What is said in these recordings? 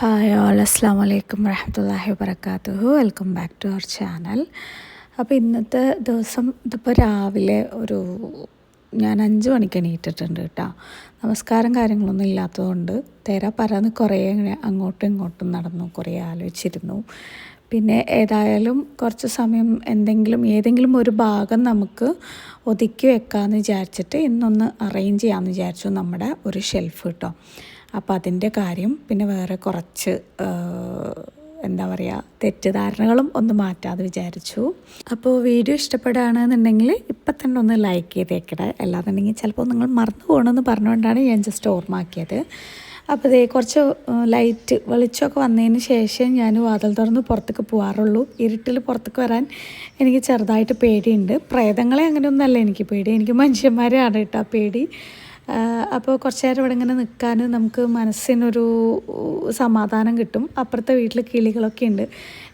Hi all അസ്സാം വലൈക്കും വറഹമുല്ലാഹി വബർക്കാത്തുഹു welcome back to our channel അപ്പോൾ ഇന്നത്തെ ദിവസം ഇതിപ്പോൾ രാവിലെ ഒരു ഞാൻ അഞ്ച് മണിക്ക് എണീറ്റിട്ടുണ്ട് കേട്ടോ. നമസ്കാരം കാര്യങ്ങളൊന്നും ഇല്ലാത്തതുകൊണ്ട് തേര പരന്ന് കുറേ ഇങ്ങനെ അങ്ങോട്ടും ഇങ്ങോട്ടും നടന്നു കുറേ ആലോചിച്ചിരുന്നു. പിന്നെ ഏതായാലും കുറച്ച് സമയം എന്തെങ്കിലും ഏതെങ്കിലും ഒരു ഭാഗം നമുക്ക് ഒതുക്കി വെക്കാമെന്ന് വിചാരിച്ചിട്ട് ഇന്നൊന്ന് അറേഞ്ച് ചെയ്യാമെന്ന് വിചാരിച്ചു നമ്മുടെ ഒരു ഷെൽഫ് കേട്ടോ. അപ്പോൾ അതിന്റെ കാര്യം പിന്നെ വേറെ കുറച്ച് എന്താ പറയുക തെറ്റിദ്ധാരണകളും ഒന്ന് മാറ്റാതെ വിചാരിച്ചു. അപ്പോൾ വീഡിയോ ഇഷ്ടപ്പെടുകയാണെന്നുണ്ടെങ്കിൽ ഇപ്പം തന്നെ ഒന്ന് ലൈക്ക് ചെയ്തേക്കട. അല്ലാന്നുണ്ടെങ്കിൽ ചിലപ്പോൾ നിങ്ങൾ മറന്നു പോകണമെന്ന് പറഞ്ഞുകൊണ്ടാണ് ഞാൻ ജസ്റ്റ് ഓർമ്മാക്കിയത് അപ്പോൾ ഇതേ കുറച്ച് ലൈറ്റ് വെളിച്ചമൊക്കെ വന്നതിന് ശേഷം ഞാൻ വാതിൽ തുറന്ന് പുറത്തേക്ക് പോകാറുള്ളൂ ഇരുട്ടിൽ പുറത്തേക്ക് വരാൻ എനിക്ക് ചെറുതായിട്ട് പേടിയുണ്ട്. പ്രേതങ്ങളെ അങ്ങനെയൊന്നുമല്ല എനിക്ക് പേടി. എനിക്ക് മനുഷ്യന്മാരെയാണ് കേട്ടോ പേടി. അപ്പോൾ കുറച്ച് നേരം ഇവിടെ ഇങ്ങനെ നിൽക്കാൻ നമുക്ക് മനസ്സിനൊരു സമാധാനം കിട്ടും. അപ്പുറത്തെ വീട്ടിൽ കിളികളൊക്കെ ഉണ്ട്.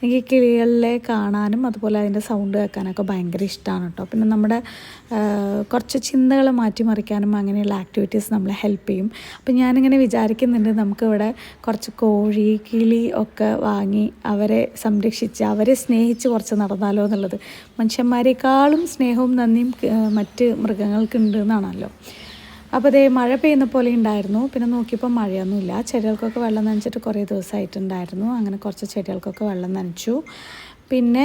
എനിക്ക് കിളികളിലെ കാണാനും അതുപോലെ അതിന്റെ സൗണ്ട് കേൾക്കാനൊക്കെ ഭയങ്കര ഇഷ്ടമാണ് കേട്ടോ. പിന്നെ നമ്മുടെ കുറച്ച് ചിന്തകൾ മാറ്റിമറിക്കാനും അങ്ങനെയുള്ള ആക്ടിവിറ്റീസ് നമ്മളെ ഹെൽപ്പ് ചെയ്യും. അപ്പം ഞാനിങ്ങനെ വിചാരിക്കുന്നുണ്ട് നമുക്കിവിടെ കുറച്ച് കോഴി കിളി ഒക്കെ വാങ്ങി അവരെ സംരക്ഷിച്ച് അവരെ സ്നേഹിച്ച് കുറച്ച് നടന്നാലോ എന്നുള്ളത്. മനുഷ്യന്മാരെക്കാളും സ്നേഹവും നന്ദിയും മറ്റ് മൃഗങ്ങൾക്കുണ്ട് എന്നാണല്ലോ. അപ്പോൾ അതേ മഴ പെയ്യുന്ന പോലെ ഉണ്ടായിരുന്നു. പിന്നെ നോക്കിയപ്പോൾ മഴയൊന്നുമില്ല. ചെടികൾക്കൊക്കെ വെള്ളം നനച്ചിട്ട് കുറേ ദിവസമായിട്ടുണ്ടായിരുന്നു അങ്ങനെ കുറച്ച് ചെടികൾക്കൊക്കെ വെള്ളം നനച്ചു. പിന്നെ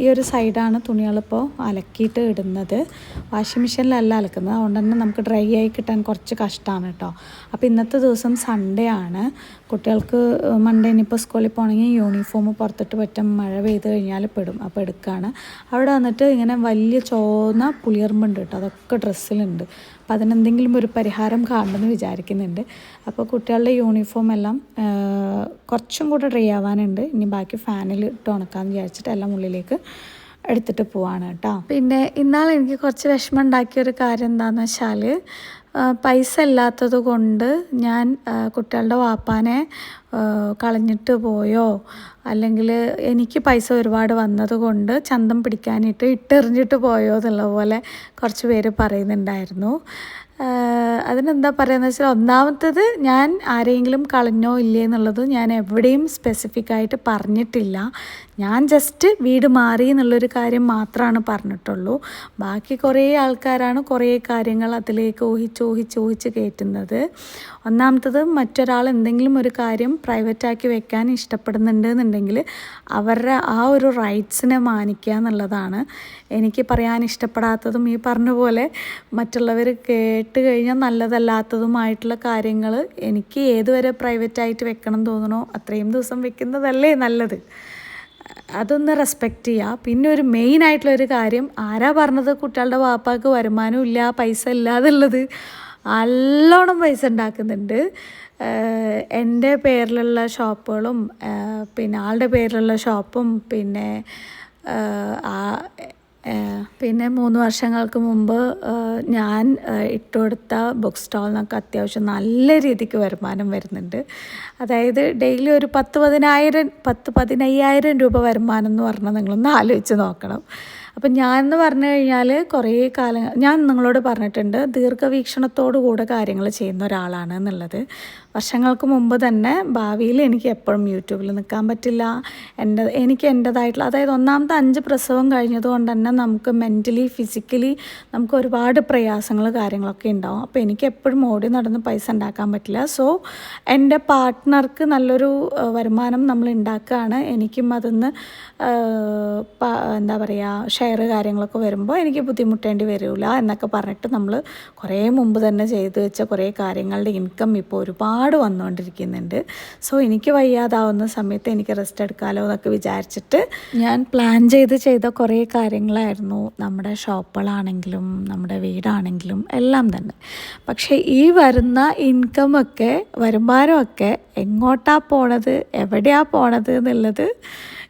ഈ ഒരു സൈഡാണ് തുണികളിപ്പോൾ അലക്കിയിട്ട് ഇടുന്നത്. വാഷിംഗ് മെഷീനിലല്ല അലക്കുന്നത്. അതുകൊണ്ട് തന്നെ നമുക്ക് ഡ്രൈ ആയി കിട്ടാൻ കുറച്ച് കഷ്ടമാണ് കേട്ടോ. അപ്പോൾ ഇന്നത്തെ ദിവസം സൺഡേ ആണ്. കുട്ടികൾക്ക് മൺഡേ ഇനിയിപ്പോൾ സ്കൂളിൽ പോകണമെങ്കിൽ യൂണിഫോം പുറത്തിട്ട് പറ്റും. മഴ പെയ്ത് കഴിഞ്ഞാൽ പെടും. അപ്പോൾ എടുക്കുകയാണ് അവിടെ വന്നിട്ട് ഇങ്ങനെ വലിയ ചോന്ന പുളിയർമ്പുണ്ട് കേട്ടോ. അതൊക്കെ ഡ്രസ്സിലുണ്ട്. അപ്പോൾ അതിനെന്തെങ്കിലും ഒരു പരിഹാരം കാണണമെന്ന് വിചാരിക്കുന്നുണ്ട്. അപ്പോൾ കുട്ടികളുടെ യൂണിഫോം എല്ലാം കുറച്ചും കൂടെ ഡ്രൈ ആവാനുണ്ട്. ഇനി ബാക്കി ഫാനിൽ ഇട്ട് ഉണക്കാമെന്ന് വിചാരിച്ചിട്ട് എല്ലാം ഉള്ളിലേക്ക് എടുത്തിട്ട് പോവാണ് കേട്ടോ. പിന്നെ ഇന്നാൾ എനിക്ക് കുറച്ച് വിഷമം ഉണ്ടാക്കിയ ഒരു കാര്യം എന്താണെന്ന് വെച്ചാൽ പൈസ ഇല്ലാത്തത് കൊണ്ട് ഞാൻ കുട്ടികളുടെ വാപ്പാനെ കളഞ്ഞിട്ട് പോയോ? അല്ലെങ്കിൽ എനിക്ക് പൈസ ഒരുപാട് വന്നത് കൊണ്ട് ചന്തം പിടിക്കാനിട്ട് ഇട്ടെറിഞ്ഞിട്ട് പോയോ എന്നുള്ള പോലെ കുറച്ച് പേര് പറയുന്നുണ്ടായിരുന്നു. അതിനെന്താ പറയുന്നത് വെച്ചാൽ ഒന്നാമത്തത് ഞാൻ ആരെങ്കിലും കളഞ്ഞോ ഇല്ലേ എന്നുള്ളത് ഞാൻ എവിടെയും സ്പെസിഫിക് ആയിട്ട് പറഞ്ഞിട്ടില്ല. ഞാൻ ജസ്റ്റ് വീട് മാറി എന്നുള്ളൊരു കാര്യം മാത്രമാണ് പറഞ്ഞിട്ടുള്ളൂ. ബാക്കി കുറേ ആൾക്കാരാണ് കുറേ കാര്യങ്ങൾ അതിലേക്ക് ഊഹിച്ച് ഊഹിച്ച് ഊഹിച്ച് കയറ്റുന്നത് ഒന്നാമത്തത് മറ്റൊരാൾ എന്തെങ്കിലും ഒരു കാര്യം പ്രൈവറ്റാക്കി വെക്കാൻ ഇഷ്ടപ്പെടുന്നുണ്ട് എന്നുണ്ടെങ്കിൽ അവരുടെ ആ ഒരു റൈറ്റ്സിനെ മാനിക്കുക എന്നുള്ളതാണ്. എനിക്ക് പറയാൻ ഇഷ്ടപ്പെടാത്തതും ഈ പറഞ്ഞ പോലെ മറ്റുള്ളവർ കേട്ട് കഴിഞ്ഞാൽ നല്ലതല്ലാത്തതുമായിട്ടുള്ള കാര്യങ്ങൾ എനിക്ക് ഏതുവരെ പ്രൈവറ്റായിട്ട് വെക്കണം തോന്നണോ അത്രയും ദിവസം വെക്കുന്നതല്ലേ നല്ലത്. അതൊന്ന് റെസ്പെക്റ്റ് ചെയ്യുക പിന്നെ ഒരു മെയിൻ ആയിട്ടുള്ള ഒരു കാര്യം ആരാ പറഞ്ഞത് കുട്ടികളുടെ വാപ്പാക്ക് വരുമാനം ഇല്ല പൈസ ഇല്ലാതുള്ളത് നല്ലോണം പൈസ ഉണ്ടാക്കുന്നുണ്ട്. എന്റെ പേരിലുള്ള ഷോപ്പുകളും പിന്നെ ആളുടെ പേരിലുള്ള ഷോപ്പും പിന്നെ പിന്നെ മൂന്ന് വർഷങ്ങൾക്ക് മുമ്പ് ഞാൻ ഇട്ടുകൊടുത്ത ബുക്ക് സ്റ്റാളിനൊക്കെ അത്യാവശ്യം നല്ല രീതിക്ക് വരുമാനം വരുന്നുണ്ട്. അതായത് ഡെയിലി ഒരു പത്ത് പതിനായിരം പത്ത് പതിനയ്യായിരം രൂപ വരുമാനം എന്ന് പറഞ്ഞാൽ നിങ്ങളൊന്ന് ആലോചിച്ച് നോക്കണം. അപ്പം ഞാൻ എന്ന് പറഞ്ഞു കഴിഞ്ഞാൽ കുറേ കാലം ഞാൻ നിങ്ങളോട് പറഞ്ഞിട്ടുണ്ട് ദീർഘവീക്ഷണത്തോടു കൂടെ കാര്യങ്ങൾ ചെയ്യുന്ന ഒരാളാണ് എന്നുള്ളത്. വർഷങ്ങൾക്ക് മുമ്പ് തന്നെ ഭാവിയിൽ എനിക്ക് എപ്പോഴും യൂട്യൂബിൽ നിൽക്കാൻ പറ്റില്ല. എന്റെ എനിക്ക് എന്റേതായിട്ടുള്ള അതായത് ഒന്നാമത്തെ അഞ്ച് പ്രസവം കഴിഞ്ഞതുകൊണ്ട് തന്നെ നമുക്ക് മെന്റലി ഫിസിക്കലി നമുക്ക് ഒരുപാട് പ്രയാസങ്ങൾ കാര്യങ്ങളൊക്കെ ഉണ്ടാവും. അപ്പോൾ എനിക്ക് എപ്പോഴും ഓടി നടന്ന് പൈസ ഉണ്ടാക്കാൻ പറ്റില്ല. സോ എന്റെ പാർട്ട്ണർക്ക് നല്ലൊരു വരുമാനം നമ്മൾ ഉണ്ടാക്കുകയാണ്. എനിക്കും അതിന്ന് എന്താ പറയുക ഷെയർ കാര്യങ്ങളൊക്കെ വരുമ്പോൾ എനിക്ക് ബുദ്ധിമുട്ടേണ്ടി വരില്ല എന്നൊക്കെ പറഞ്ഞിട്ട് നമ്മൾ കുറേ മുമ്പ് തന്നെ ചെയ്തു വെച്ച കുറേ കാര്യങ്ങളുടെ ഇൻകം ഇപ്പോൾ ഒരുപാട് വന്നുകൊണ്ടിരിക്കുന്നുണ്ട് സോ എനിക്ക് വയ്യാതാവുന്ന സമയത്ത് എനിക്ക് റെസ്റ്റ് എടുക്കാമല്ലോ എന്നൊക്കെ വിചാരിച്ചിട്ട് ഞാൻ പ്ലാൻ ചെയ്ത് ചെയ്ത കുറേ കാര്യങ്ങളായിരുന്നു. നമ്മുടെ ഷോപ്പുകളാണെങ്കിലും നമ്മുടെ വീടാണെങ്കിലും എല്ലാം തന്നെ. പക്ഷേ ഈ വരുന്ന ഇൻകമൊക്കെ വരുമാനമൊക്കെ എങ്ങോട്ടാണ് പോണത് എവിടെയാണ് പോണത് എന്നുള്ളത്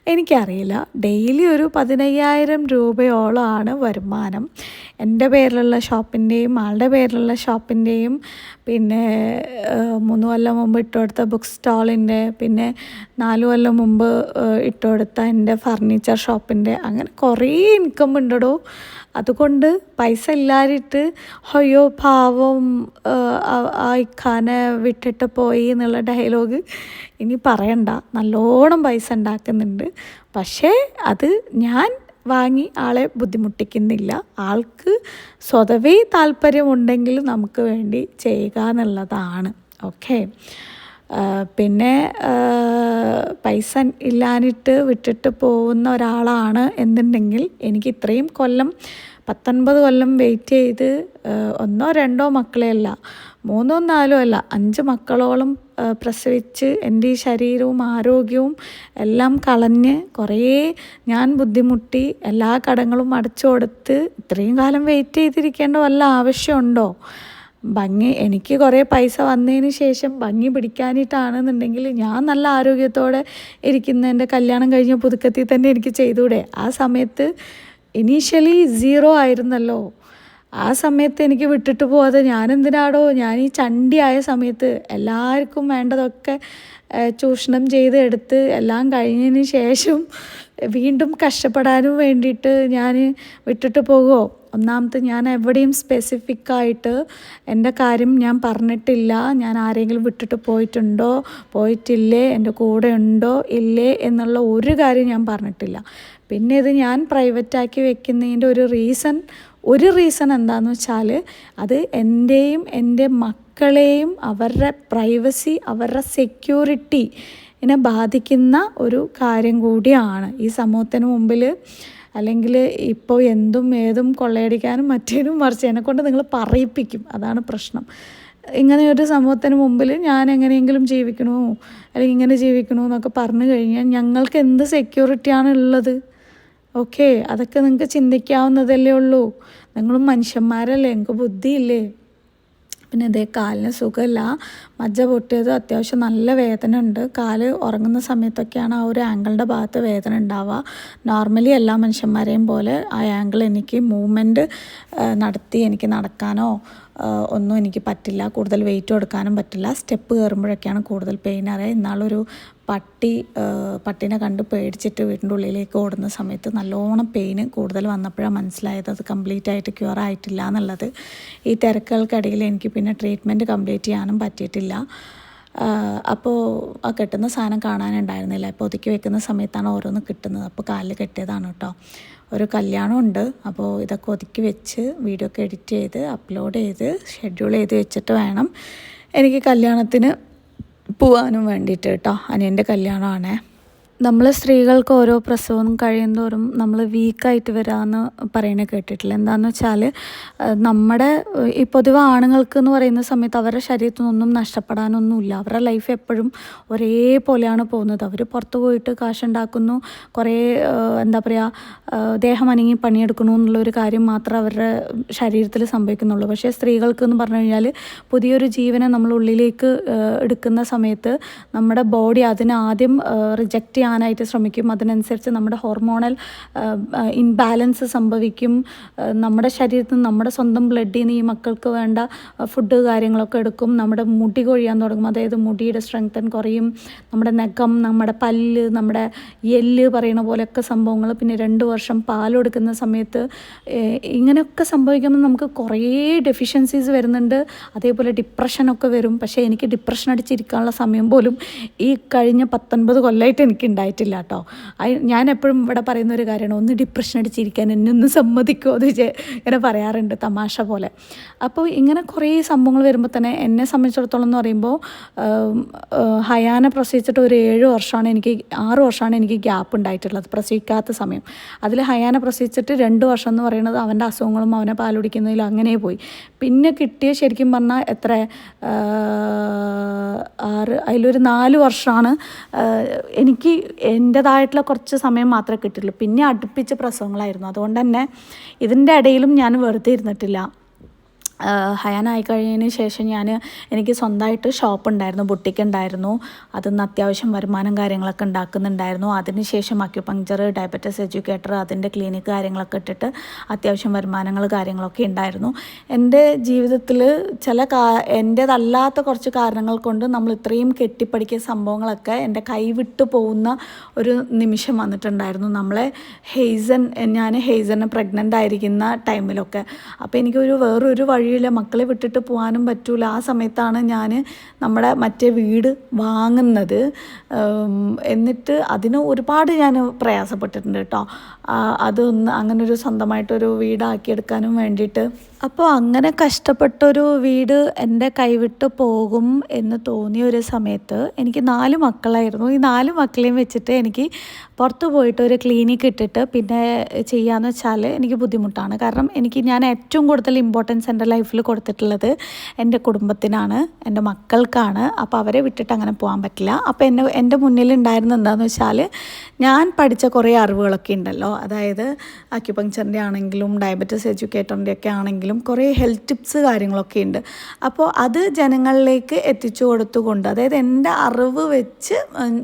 എനിക്കറിയില്ല. ഡെയിലി ഒരു പതിനയ്യായിരം രൂപയോളമാണ് വരുമാനം. എന്റെ പേരിലുള്ള ഷോപ്പിന്റെയും ആളുടെ പേരിലുള്ള ഷോപ്പിന്റെയും പിന്നെ മൂന്ന് കൊല്ലം മുമ്പ് ഇട്ടുകൊടുത്ത ബുക്ക് സ്റ്റാളിന്റെ പിന്നെ നാല് കൊല്ലം മുമ്പ് ഇട്ടുകൊടുത്ത എന്റെ ഫർണിച്ചർ ഷോപ്പിന്റെ അങ്ങനെ കുറേ ഇൻകം ഉണ്ടടോ. അതുകൊണ്ട് പൈസ ഇല്ലാതിട്ട് അയ്യോ പാവം ആ ഇഖാനെ വിട്ടിട്ട് പോയി എന്നുള്ള ഡയലോഗ് ഇനി പറയണ്ട. നല്ലോണം പൈസ ഉണ്ടാക്കുന്നുണ്ട്. പക്ഷേ അത് ഞാൻ വാങ്ങി ആളെ ബുദ്ധിമുട്ടിക്കുന്നില്ല. ആൾക്ക് സ്വതവേ താല്പര്യമുണ്ടെങ്കിൽ നമുക്ക് വേണ്ടി ചെയ്യുക എന്നുള്ളതാണ്. ഓക്കെ. പിന്നെ പൈസ ഇല്ലാനിട്ട് വിട്ടിട്ട് പോകുന്ന ഒരാളാണ് എന്നുണ്ടെങ്കിൽ എനിക്ക് ഇത്രയും കൊല്ലം പത്തൊൻപത് കൊല്ലം വെയിറ്റ് ചെയ്ത് ഒന്നോ രണ്ടോ മക്കളെ അല്ല മൂന്നോ നാലോ അല്ല അഞ്ച് മക്കളോളം പ്രസവിച്ച് എന്റെ ഈ ശരീരവും ആരോഗ്യവും എല്ലാം കളഞ്ഞ് കുറേ ഞാൻ ബുദ്ധിമുട്ടി എല്ലാ കടങ്ങളും അടച്ചു കൊടുത്ത് ഇത്രയും കാലം വെയിറ്റ് ചെയ്തിരിക്കേണ്ട വല്ല ആവശ്യമുണ്ടോ? ഭംഗി എനിക്ക് കുറേ പൈസ വന്നതിന് ശേഷം ഭംഗി പിടിക്കാനിട്ടാണെന്നുണ്ടെങ്കിൽ ഞാൻ നല്ല ആരോഗ്യത്തോടെ ഇരിക്കുന്ന എന്റെ കല്യാണം കഴിഞ്ഞ പുതുക്കത്തിൽ തന്നെ എനിക്ക് ചെയ്തൂടെ ആ സമയത്ത് ഇനീഷ്യലി സീറോ ആയിരുന്നല്ലോ. ആ സമയത്ത് എനിക്ക് വിട്ടിട്ട് പോവാതെ ഞാനെന്തിനാടോ ഞാൻ ഈ ചണ്ടിയായ സമയത്ത് എല്ലാവർക്കും വേണ്ടതൊക്കെ ചൂഷണം ചെയ്ത് എടുത്ത് എല്ലാം കഴിഞ്ഞതിന് ശേഷം വീണ്ടും കഷ്ടപ്പെടാനും വേണ്ടിയിട്ട് ഞാൻ വിട്ടിട്ട് പോകുമോ ഒന്നാമത്തെ ഞാൻ എവിടെയും സ്പെസിഫിക് ആയിട്ട് എന്റെ കാര്യം ഞാൻ പറഞ്ഞിട്ടില്ല. ഞാൻ ആരെങ്കിലും വിട്ടിട്ട് പോയിട്ടുണ്ടോ? പോയിട്ടില്ലേ? എന്റെ കൂടെ ഉണ്ടോ? ഇല്ലേ? എന്നുള്ള ഒരു കാര്യം ഞാൻ പറഞ്ഞിട്ടില്ല. പിന്നെ ഇത് ഞാൻ പ്രൈവറ്റാക്കി വെക്കുന്നതിന്റെ ഒരു റീസൺ ഒരു റീസൺ എന്താണെന്ന് വെച്ചാൽ അത് എന്റെയും എന്റെ മക്കളെയും അവരുടെ പ്രൈവസി അവരുടെ സെക്യൂരിറ്റി എന്നെ ബാധിക്കുന്ന ഒരു കാര്യം കൂടിയാണ്. ഈ സമൂഹത്തിന് മുമ്പിൽ അല്ലെങ്കിൽ ഇപ്പോൾ എന്തും ഏതും കൊള്ളയടിക്കാനും മറ്റേനും മറിച്ച് എന്നെക്കൊണ്ട് നിങ്ങൾ പറയിപ്പിക്കും. അതാണ് പ്രശ്നം. ഇങ്ങനെ ഒരു സമൂഹത്തിന് മുമ്പിൽ ഞാൻ എങ്ങനെയെങ്കിലും ജീവിക്കണോ? അല്ലെങ്കിൽ ഇങ്ങനെ ജീവിക്കണോ എന്നൊക്കെ പറഞ്ഞു കഴിഞ്ഞാൽ ഞങ്ങൾക്ക് എന്ത് സെക്യൂരിറ്റിയാണ് ഉള്ളത്? ഓക്കെ അതൊക്കെ നിങ്ങൾക്ക് ചിന്തിക്കാവുന്നതല്ലേ ഉള്ളൂ. നിങ്ങളും മനുഷ്യന്മാരല്ലേ നിങ്ങൾക്ക് ബുദ്ധിയില്ലേ? പിന്നെ ഇതേ കാലിന് സുഖമില്ല. മജ്ജ പൊട്ടിയത് അത്യാവശ്യം നല്ല വേദന ഉണ്ട്. കാൽ ഉറങ്ങുന്ന സമയത്തൊക്കെയാണ് ആ ഒരു ആംഗിളിന്റെ ഭാഗത്ത് വേദന ഉണ്ടാവുക. നോർമലി എല്ലാ മനുഷ്യന്മാരെയും പോലെ ആ ആംഗിൾ എനിക്ക് മൂവ്മെന്റ് നടത്തി എനിക്ക് നടക്കാനോ ഒന്നും എനിക്ക് പറ്റില്ല. കൂടുതൽ വെയിറ്റ് കൊടുക്കാനും പറ്റില്ല. സ്റ്റെപ്പ് കയറുമ്പോഴൊക്കെയാണ് കൂടുതൽ പെയിൻ അറിയുക. ഇന്നാളൊരു പട്ടി പട്ടിനെ കണ്ട് പേടിച്ചിട്ട് വീടിന്റെ ഉള്ളിലേക്ക് ഓടുന്ന സമയത്ത് നല്ലോണം പെയിൻ കൂടുതൽ വന്നപ്പോഴാണ് മനസ്സിലായത് അത് കംപ്ലീറ്റ് ആയിട്ട് ക്യൂർ ആയിട്ടില്ല എന്നുള്ളത്. ഈ തിരക്കുകൾക്കിടയിൽ എനിക്ക് പിന്നെ ട്രീറ്റ്മെന്റ് കംപ്ലീറ്റ് ചെയ്യാനും പറ്റിയിട്ടില്ല. അപ്പോൾ ആ കെട്ടുന്ന സാധനം കാണാനുണ്ടായിരുന്നില്ല. അപ്പോൾ ഒതുക്കി വെക്കുന്ന സമയത്താണ് ഓരോന്ന് കിട്ടുന്നത്. അപ്പോൾ കാലിൽ കെട്ടിയതാണ് കേട്ടോ. ഒരു കല്യാണം ഉണ്ട് അപ്പോൾ ഇതൊക്കെ ഒതുക്കി വെച്ച് വീഡിയോ ഒക്കെ എഡിറ്റ് ചെയ്ത് അപ്ലോഡ് ചെയ്ത് ഷെഡ്യൂൾ ചെയ്ത് വെച്ചിട്ട് വേണം എനിക്ക് കല്യാണത്തിന് പോവാനും വേണ്ടിയിട്ട് കേട്ടോ അനിയന്റെ കല്യാണമാണേ നമ്മൾ സ്ത്രീകൾക്ക് ഓരോ പ്രസവം കഴിയുന്തോറും നമ്മൾ വീക്കായിട്ട് വരാമെന്ന് പറയണ കേട്ടിട്ടില്ല. എന്താണെന്ന് വെച്ചാൽ നമ്മുടെ ഈ പൊതുവെ ആണുങ്ങൾക്ക് എന്ന് പറയുന്ന സമയത്ത് അവരുടെ ശരീരത്തിൽ നിന്നൊന്നും നഷ്ടപ്പെടാനൊന്നുമില്ല. അവരുടെ ലൈഫ് എപ്പോഴും ഒരേപോലെയാണ് പോകുന്നത്. അവർ പുറത്ത് പോയിട്ട് കാശുണ്ടാക്കുന്നു കുറേ എന്താ പറയുക ദേഹം അനങ്ങി പണിയെടുക്കുന്നു എന്നുള്ളൊരു കാര്യം മാത്രമേ അവരുടെ ശരീരത്തിൽ സംഭവിക്കുന്നുള്ളൂ. പക്ഷേ സ്ത്രീകൾക്ക് എന്ന് പറഞ്ഞു കഴിഞ്ഞാൽ പുതിയൊരു ജീവനെ നമ്മൾ ഉള്ളിലേക്ക് എടുക്കുന്ന സമയത്ത് നമ്മുടെ ബോഡി അതിനാദ്യം റിജക്റ്റ് റിജക്റ്റ് ചെയ്യാനായിട്ട് ശ്രമിക്കും. അതിനനുസരിച്ച് നമ്മുടെ ഹോർമോണൽ ഇൻബാലൻസ് സംഭവിക്കും. നമ്മുടെ ശരീരത്തിൽ നമ്മുടെ സ്വന്തം ബ്ലഡിൽ നിന്ന് ഈ മക്കൾക്ക് വേണ്ട ഫുഡ് കാര്യങ്ങളൊക്കെ എടുക്കും. നമ്മുടെ മുടി കൊഴിയാൻ തുടങ്ങും. അതായത് മുടിയുടെ സ്ട്രെങ്തൻ കുറയും. നമ്മുടെ നഖം നമ്മുടെ പല്ല് നമ്മുടെ എല്ല് പറയണ പോലെയൊക്കെ സംഭവങ്ങൾ പിന്നെ രണ്ട് വർഷം പാൽ കൊടുക്കുന്ന സമയത്ത് ഇങ്ങനെയൊക്കെ സംഭവിക്കുമ്പോൾ നമുക്ക് കുറേ ഡെഫിഷ്യൻസീസ് വരുന്നുണ്ട്. അതേപോലെ ഡിപ്രഷനൊക്കെ വരും. പക്ഷേ എനിക്ക് ഡിപ്രഷൻ അടിച്ചിരിക്കാനുള്ള സമയം പോലും ഈ കഴിഞ്ഞ പത്തൊൻപത് കൊല്ലമായിട്ട് എനിക്ക് ഉണ്ടായിട്ടില്ല കേട്ടോ ഞാൻ എപ്പോഴും ഇവിടെ പറയുന്ന ഒരു കാര്യമാണ്. ഒന്ന് ഡിപ്രഷൻ അടിച്ചിരിക്കാൻ എന്നെ ഒന്ന് സമ്മതിക്കുമോ എന്ന് ഇങ്ങനെ പറയാറുണ്ട് തമാശ പോലെ. അപ്പോൾ ഇങ്ങനെ കുറേ സംഭവങ്ങൾ വരുമ്പോൾ തന്നെ എന്നെ സംബന്ധിച്ചിടത്തോളം എന്ന് പറയുമ്പോൾ ഹയാന പ്രസവിച്ചിട്ട് ഒരു ഏഴ് വർഷമാണ് എനിക്ക് ആറ് വർഷമാണ് എനിക്ക് ഗ്യാപ്പ് ഉണ്ടായിട്ടുള്ളത് പ്രസവിക്കാത്ത സമയം. അതിൽ ഹയാന പ്രസവിച്ചിട്ട് രണ്ട് വർഷം എന്ന് പറയുന്നത് അവന്റെ അസുഖങ്ങളും അവനെ പാലുടിക്കുന്നതിലും അങ്ങനെ പോയി. പിന്നെ കിട്ടിയ ശരിക്കും പറഞ്ഞാൽ എത്ര ആറ് അതിലൊരു നാല് വർഷമാണ് എനിക്ക് എന്റേതായിട്ടുള്ള കുറച്ച് സമയം മാത്രമേ കിട്ടുള്ളൂ പിന്നെ അടുപ്പിച്ച് പ്രസവങ്ങളായിരുന്നു അതുകൊണ്ട് തന്നെ ഇതിന്റെ ഇടയിലും ഞാൻ വെറുതെ ഇരുന്നിട്ടില്ല. ഹയാനായി കഴിഞ്ഞതിന് ശേഷം ഞാൻ എനിക്ക് സ്വന്തമായിട്ട് ഷോപ്പ് ഉണ്ടായിരുന്നു ബുട്ടിക്ക് ഉണ്ടായിരുന്നു അതിൽ നിന്ന് അത്യാവശ്യം വരുമാനം കാര്യങ്ങളൊക്കെ ഉണ്ടാക്കുന്നുണ്ടായിരുന്നു. അതിനുശേഷം അക്യുപങ്ചർ ഡയബറ്റിസ് എഡ്യൂക്കേറ്റർ അതിന്റെ ക്ലിനിക്ക് കാര്യങ്ങളൊക്കെ ഇട്ടിട്ട് അത്യാവശ്യം വരുമാനങ്ങൾ കാര്യങ്ങളൊക്കെ ഉണ്ടായിരുന്നു. എന്റെ ജീവിതത്തിൽ ചില കാ എന്റേതല്ലാത്ത കുറച്ച് കാരണങ്ങൾ കൊണ്ട് നമ്മൾ ഇത്രയും കെട്ടിപ്പടിക്കിയ സംഭവങ്ങളൊക്കെ എന്റെ കൈവിട്ടു പോകുന്ന ഒരു നിമിഷം വന്നിട്ടുണ്ടായിരുന്നു. നമ്മളെ ഹെയ്സൻ ഞാൻ ഹെയ്സന് പ്രഗ്നന്റ് ആയിരിക്കുന്ന ടൈമിലൊക്കെ അപ്പോൾ എനിക്കൊരു വേറൊരു വഴി വഴിയില്ല മക്കളെ വിട്ടിട്ട് പോകാനും പറ്റൂല. ആ സമയത്താണ് ഞാൻ നമ്മുടെ മറ്റേ വീട് വാങ്ങുന്നത്. എന്നിട്ട് അതിന് ഒരുപാട് ഞാൻ പ്രയാസപ്പെട്ടിട്ടുണ്ട് കേട്ടോ അതൊന്ന് അങ്ങനൊരു സ്വന്തമായിട്ടൊരു വീടാക്കിയെടുക്കാനും വേണ്ടിയിട്ട് അപ്പോൾ അങ്ങനെ കഷ്ടപ്പെട്ടൊരു വീട് എന്റെ കൈവിട്ട് പോകും എന്ന് തോന്നിയ ഒരു സമയത്ത് എനിക്ക് നാല് മക്കളായിരുന്നു. ഈ നാല് മക്കളെയും വെച്ചിട്ട് എനിക്ക് പുറത്ത് പോയിട്ട് ഒരു ക്ലിനിക്ക് ഇട്ടിട്ട് പിന്നെ ചെയ്യാന്ന് വെച്ചാൽ എനിക്ക് ബുദ്ധിമുട്ടാണ്. കാരണം എനിക്ക് ഞാൻ ഏറ്റവും കൂടുതൽ ഇമ്പോർട്ടൻസ് എന്റെ ലൈഫിൽ കൊടുത്തിട്ടുള്ളത് എന്റെ കുടുംബത്തിനാണ് എന്റെ മക്കൾക്കാണ്. അപ്പോൾ അവരെ വിട്ടിട്ട് അങ്ങനെ പോകാൻ പറ്റില്ല. അപ്പോൾ എന്നെ എന്റെ മുന്നിൽ ഉണ്ടായിരുന്ന എന്താണെന്ന് വെച്ചാൽ ഞാൻ പഠിച്ച കുറേ അറിവുകളൊക്കെ ഉണ്ടല്ലോ. അതായത് അക്യുപങ്ചറിന്റെ ആണെങ്കിലും ഡയബറ്റിസ് എഡ്യൂക്കേറ്ററിന്റെ ഒക്കെ ആണെങ്കിലും കുറേ ഹെൽത്ത് ടിപ്സ് കാര്യങ്ങളൊക്കെ ഉണ്ട്. അപ്പോൾ അത് ജനങ്ങളിലേക്ക് എത്തിച്ചു കൊടുത്തുകൊണ്ട് അതായത് എന്റെ അറിവ് വെച്ച്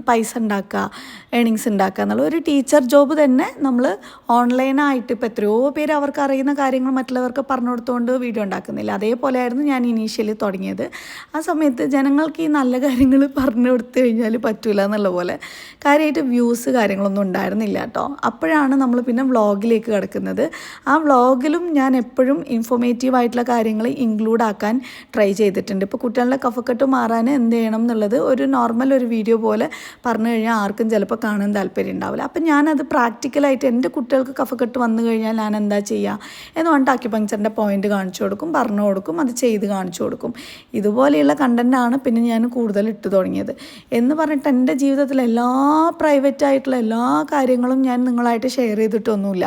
പൈസ ഉണ്ടാക്കുക ഏണിങ്സ് ഉണ്ടാക്കുക എന്നുള്ള ഒരു ടീച്ചർ ജോബ് തന്നെ നമ്മൾ ഓൺലൈനായിട്ട് ഇപ്പോൾ എത്രയോ പേര് അവർക്ക് അറിയുന്ന കാര്യങ്ങൾ മറ്റുള്ളവർക്ക് പറഞ്ഞു കൊടുത്തുകൊണ്ട് വീഡിയോ ഉണ്ടാക്കുന്നില്ല. അതേപോലെയായിരുന്നു ഞാൻ ഇനീഷ്യലി തുടങ്ങിയത്. ആ സമയത്ത് ജനങ്ങൾക്ക് ഈ നല്ല കാര്യങ്ങൾ പറഞ്ഞു കൊടുത്തു കഴിഞ്ഞാൽ പറ്റൂല എന്നുള്ള പോലെ കാര്യമായിട്ട് വ്യൂസ് കാര്യങ്ങളൊന്നും ഉണ്ടായിരുന്നില്ല കേട്ടോ. അപ്പോഴാണ് നമ്മൾ പിന്നെ വ്ളോഗിലേക്ക് കിടക്കുന്നത്. ആ വ്ളോഗിലും ഞാൻ എപ്പോഴും ഇൻഫോർമേറ്റീവ് ആയിട്ടുള്ള കാര്യങ്ങൾ ഇൻക്ലൂഡ് ആക്കാൻ ട്രൈ ചെയ്തിട്ടുണ്ട്. ഇപ്പോൾ കുട്ടികളുടെ കഫക്കെട്ട് മാറാൻ എന്ത് ചെയ്യണം എന്നുള്ളത് ഒരു നോർമൽ ഒരു വീഡിയോ പോലെ പറഞ്ഞു കഴിഞ്ഞാൽ ആർക്കും ചിലപ്പോൾ കാണാൻ താല്പര്യം ഉണ്ടാവില്ല. അപ്പം ഞാനത് പ്രാക്ടിക്കലായിട്ട് എന്റെ കുട്ടികൾക്ക് കഫക്കെട്ട് വന്നു കഴിഞ്ഞാൽ ഞാൻ എന്താ ചെയ്യുക എന്ന് പറഞ്ഞിട്ട് അക്യുപങ്ചറിന്റെ പോയിന്റ് കാണിച്ചു കൊടുക്കും പറഞ്ഞു കൊടുക്കും അത് ചെയ്ത് കാണിച്ചു കൊടുക്കും. ഇതുപോലെയുള്ള കണ്ടന്റാണ് പിന്നെ ഞാൻ കൂടുതൽ ഇട്ട് തുടങ്ങിയത്. എന്ന് പറഞ്ഞിട്ട് എന്റെ ജീവിതത്തിൽ എല്ലാ പ്രൈവറ്റ് ആയിട്ടുള്ള എല്ലാ കാര്യങ്ങളും ഞാൻ നിങ്ങളായിട്ട് ഷെയർ ചെയ്തിട്ടൊന്നുമില്ല.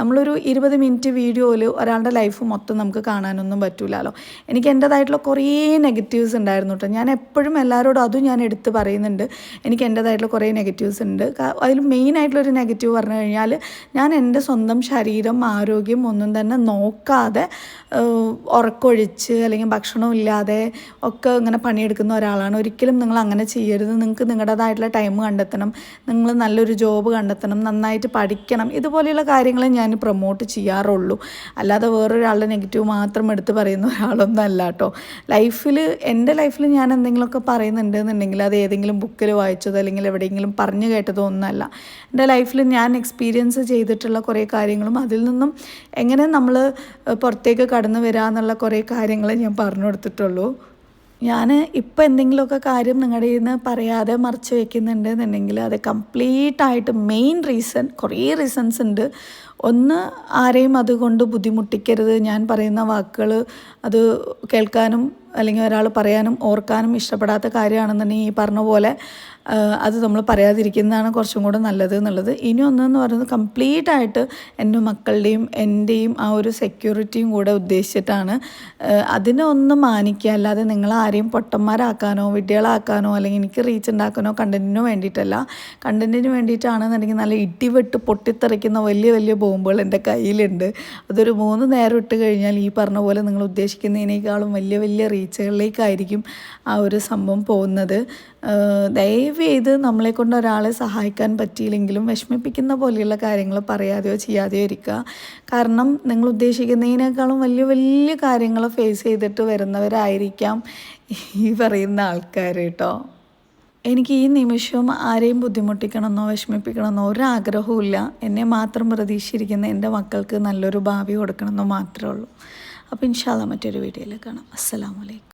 നമ്മളൊരു ഇരുപത് മിനിറ്റ് വീഡിയോയിൽ ഒരാളുടെ ലൈഫ് മൊത്തം നമുക്ക് കാണാനൊന്നും പറ്റൂലല്ലോ എനിക്ക് എന്റേതായിട്ടുള്ള കുറേ നെഗറ്റീവ്സ് ഉണ്ടായിരുന്നു കേട്ടോ ഞാൻ എപ്പോഴും എല്ലാവരോടും അതും ഞാൻ എടുത്ത് പറയുന്നുണ്ട്. എനിക്ക് എന്റേതായിട്ടുള്ള കുറേ നെഗറ്റീവ്സ് ഉണ്ട്. അതിൽ ആയിട്ടുള്ളൊരു നെഗറ്റീവ് പറഞ്ഞു കഴിഞ്ഞാൽ ഞാൻ എന്റെ സ്വന്തം ശരീരം ആരോഗ്യം ഒന്നും തന്നെ നോക്കാതെ ഉറക്കൊഴിച്ച് അല്ലെങ്കിൽ ഭക്ഷണം ഇല്ലാതെ ഒക്കെ ഇങ്ങനെ പണിയെടുക്കുന്ന ഒരാളാണ്. ഒരിക്കലും നിങ്ങൾ അങ്ങനെ ചെയ്യരുത്. നിങ്ങൾക്ക് നിങ്ങളുടേതായിട്ടുള്ള ടൈം കണ്ടെത്തണം. നിങ്ങൾ നല്ലൊരു ജോബ് കണ്ടെത്തണം. നന്നായിട്ട് പഠിക്കണം. ഇതുപോലെയുള്ള കാര്യങ്ങളെ ഞാൻ പ്രൊമോട്ട് ചെയ്യാറുള്ളൂ. അല്ലാതെ വേറൊരാളുടെ നെഗറ്റീവ് മാത്രം എടുത്ത് പറയുന്ന ഒരാളൊന്നും അല്ല കേട്ടോ. ലൈഫിൽ എന്റെ ലൈഫിൽ ഞാൻ എന്തെങ്കിലുമൊക്കെ പറയുന്നുണ്ട് എന്നുണ്ടെങ്കിൽ അത് ഏതെങ്കിലും ബുക്കിൽ വായിച്ചതോ അല്ലെങ്കിൽ എവിടെയെങ്കിലും പറഞ്ഞു കേട്ടതോ ഒന്നുമല്ല എന്റെ ലൈഫിൽ ഞാൻ എക്സ്പീരിയൻസ് ചെയ്തിട്ടുള്ള കുറേ കാര്യങ്ങളും അതിൽ നിന്നും എങ്ങനെ നമ്മൾ പുറത്തേക്ക് കടന്നു വരാമെന്നുള്ള കുറേ കാര്യങ്ങൾ ഞാൻ പറഞ്ഞു കൊടുത്തിട്ടുള്ളൂ. ഞാൻ ഇപ്പോൾ എന്തെങ്കിലുമൊക്കെ കാര്യം നിങ്ങളുടെ നിന്ന് പറയാതെ മറച്ചു വെക്കുന്നുണ്ട് എന്നുണ്ടെങ്കിൽ അത് കംപ്ലീറ്റ് ആയിട്ട് മെയിൻ റീസൺ കുറേ റീസൺസ് ഉണ്ട് ഒന്ന് ആരെയും അതുകൊണ്ട് ബുദ്ധിമുട്ടിക്കരുത്. ഞാൻ പറയുന്ന വാക്കുകൾ അത് കേൾക്കാനും അല്ലെങ്കിൽ ഒരാൾ പറയാനും ഓർക്കാനും ഇഷ്ടപ്പെടാത്ത കാര്യമാണെന്നുണ്ടെങ്കിൽ ഈ പറഞ്ഞ പോലെ അത് നമ്മൾ പറയാതിരിക്കുന്നതാണ് കുറച്ചും കൂടെ നല്ലത് എന്നുള്ളത്. ഇനി ഒന്നെന്ന് പറയുന്നത് കംപ്ലീറ്റ് ആയിട്ട് എന്റെ മക്കളുടെയും എന്റെയും ആ ഒരു സെക്യൂരിറ്റിയും കൂടെ ഉദ്ദേശിച്ചിട്ടാണ്. അതിനെ ഒന്നും മാനിക്കുക അല്ലാതെ നിങ്ങൾ ആരെയും പൊട്ടന്മാരാക്കാനോ വിഡ്ഢികളാക്കാനോ അല്ലെങ്കിൽ എനിക്ക് റീച്ച് ഉണ്ടാക്കാനോ കണ്ടന്റിനു വേണ്ടിയിട്ടല്ല. കണ്ടന്റിന് വേണ്ടിയിട്ടാണെന്നുണ്ടെങ്കിൽ നല്ല ഇടിവെട്ട് പൊട്ടിത്തെറിക്കുന്ന വലിയ വലിയ ബോംബുകൾ എന്റെ കയ്യിലുണ്ട്. അതൊരു മൂന്ന് നേരം ഇട്ട് കഴിഞ്ഞാൽ ഈ പറഞ്ഞ പോലെ നിങ്ങൾ ഉദ്ദേശിക്കുന്നതിനേക്കാളും വലിയ വലിയ റീച്ചുകളിലേക്കായിരിക്കും ആ ഒരു സംഭവം പോകുന്നത്. ദയവ് ചെയ്ത് നമ്മളെ കൊണ്ട് ഒരാളെ സഹായിക്കാൻ പറ്റിയില്ലെങ്കിലും വിഷമിപ്പിക്കുന്ന പോലെയുള്ള കാര്യങ്ങൾ പറയാതെയോ ചെയ്യാതെയോ ഇരിക്കുക. കാരണം നിങ്ങൾ ഉദ്ദേശിക്കുന്നതിനേക്കാളും വലിയ വലിയ കാര്യങ്ങൾ ഫേസ് ചെയ്തിട്ട് വരുന്നവരായിരിക്കാം ഈ പറയുന്ന ആൾക്കാർ കേട്ടോ. എനിക്ക് ഈ നിമിഷം ആരെയും ബുദ്ധിമുട്ടിക്കണമെന്നോ വിഷമിപ്പിക്കണമെന്നോ ഒരാഗ്രഹവുമില്ല എന്നെ മാത്രം പ്രതീക്ഷിച്ചിരിക്കുന്ന എന്റെ മക്കൾക്ക് നല്ലൊരു ഭാവി കൊടുക്കണമെന്നോ മാത്രമേ ഉള്ളൂ. അപ്പോൾ ഇൻഷാല്ല മറ്റൊരു വീഡിയോയിൽ കാണാം. അസ്സലാമലൈക്കും